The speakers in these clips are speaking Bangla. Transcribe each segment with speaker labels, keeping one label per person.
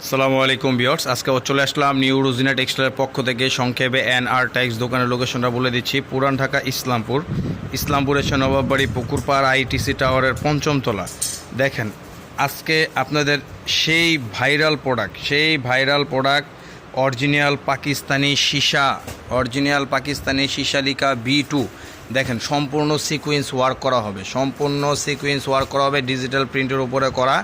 Speaker 1: সালামু আলাইকুম বিয়ার্স আজকে চলে আসলাম নিউ রুজিনা টেক্সটাইলের পক্ষ থেকে। সংক্ষেপে এন আর টাইক্স দোকানের লোকেশনটা বলে দিচ্ছি। পুরান ঢাকা, ইসলামপুর। ইসলামপুর এসে নবাববাড়ি পুকুরপাড় আইটিসি টাওয়ারের পঞ্চম তলা। দেখেন, আজকে আপনাদের সেই ভাইরাল প্রোডাক্ট, সেই ভাইরাল প্রোডাক্ট, অরিজিনাল পাকিস্তানি সীসা, অরিজিনাল পাকিস্তানি সীসালিকা বি টু দেখেন, সম্পূর্ণ সিকোয়েন্স ওয়ার্ক করা হবে। সম্পূর্ণ সিকোয়েন্স ওয়ার্ক করা হবে ডিজিটাল প্রিন্টের উপরে করা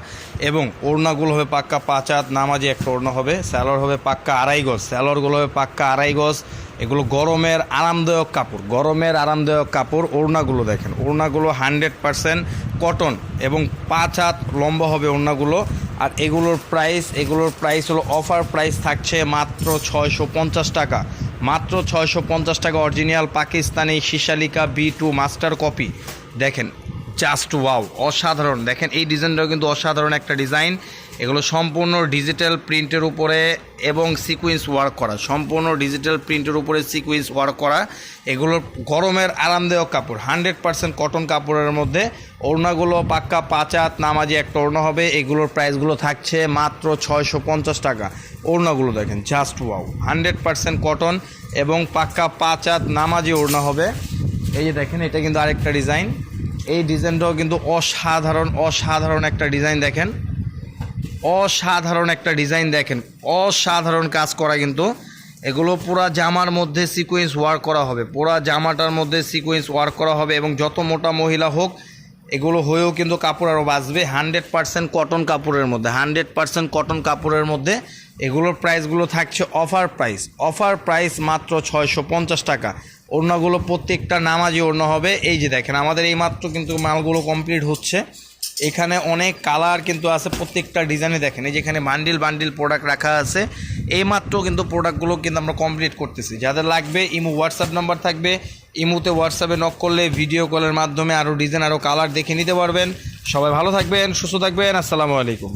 Speaker 1: এবং ওড়নাগুলো হবে পাক্কা পাঁচ হাত, নামাজি একটা ওড়না হবে স্যালোর হবে পাক্কা আড়াই গজ স্যালোরগুলো হবে পাক্কা আড়াই গজ। এগুলো গরমের আরামদায়ক কাপড়, গরমের আরামদায়ক কাপড়, ওড়নাগুলো দেখেন, ওড়নাগুলো হান্ড্রেড পারসেন্ট কটন এবং পাঁচ হাত লম্বা হবে ওড়নাগুলো। আর এগুলোর প্রাইস এগুলোর প্রাইস হলো অফার প্রাইস থাকছে মাত্র ছয়শো পঞ্চাশ টাকা। মাত্র ছয়শো পঞ্চাশ টাকা অরিজিনাল পাকিস্তানি শিশালিকা বি টু মাস্টার কপি দেখেন জাস্ট ওয়াও, অসাধারণ। দেখেন, এই ডিজাইনটাও কিন্তু অসাধারণ একটা ডিজাইন। এগুলো সম্পূর্ণ ডিজিটাল প্রিন্টের উপরে এবং সিকুয়েন্স ওয়ার্ক করা। সম্পূর্ণ ডিজিটাল প্রিন্টের উপরে সিকুয়েন্স ওয়ার্ক করা। এগুলোর গরমের আরামদায়ক কাপড়, হান্ড্রেড পার্সেন্ট কটন কাপড়ের মধ্যে। ওড়নাগুলো পাক্কা পাঁচাত নামাজি একটা ওড়না হবে। এগুলোর প্রাইসগুলো থাকছে মাত্র ছয়শো পঞ্চাশ টাকা। ওড়নাগুলো দেখেন, just wow, hundred percent cotton এবং পাক্কা পাঁচাত নামাজি ওড়না হবে। এই যে দেখেন, এটা কিন্তু আরেকটা ডিজাইন। এই ডিজাইনটাও কিন্তু অসাধারণ অসাধারণ একটা ডিজাইন দেখেন। অসাধারণ একটা ডিজাইন দেখেন। অসাধারণ কাজ করা কিন্তু। এগুলো পুরা জামার মধ্যে সিকোয়েন্স ওয়ার্ক করা হবে। পুরা জামাটার মধ্যে সিকোয়েন্স ওয়ার্ক করা হবে এবং যত মোটা মহিলা হোক, এগুলো হয়েও কিন্তু কাপড় আরও বাঁচবে। হান্ড্রেড পার্সেন্ট কটন কাপড়ের মধ্যে হানড্রেড পার্সেন্ট কটন কাপড়ের মধ্যে এগুলোর প্রাইসগুলো থাকছে অফার প্রাইস অফার প্রাইস মাত্র ছয়শো পঞ্চাশ টাকা। ওড়নাগুলো প্রত্যেকটা নামাজি ওড়না হবে। এই যে দেখেন, আমাদের এই মাত্র কিন্তু মালগুলো কমপ্লিট হচ্ছে। এখানে অনেক কালার কিন্তু আছে প্রত্যেকটা ডিজাইনে দেখেন। এই যেখানে বান্ডিল বান্ডিল প্রোডাক্ট রাখা আছে। এই মাত্র কিন্তু প্রোডাক্টগুলো কিন্তু আমরা কমপ্লিট করতেছি। যাদের লাগবে, ইমো হোয়াটসঅ্যাপ নাম্বার থাকবে। ইমোতে হোয়াটসঅ্যাপে নক করলে ভিডিও কলের মাধ্যমে আরও ডিজাইন আরও কালার দেখে নিতে পারবেন। সবাই ভালো থাকবেন, সুস্থ থাকবেন। আসসালামু আলাইকুম।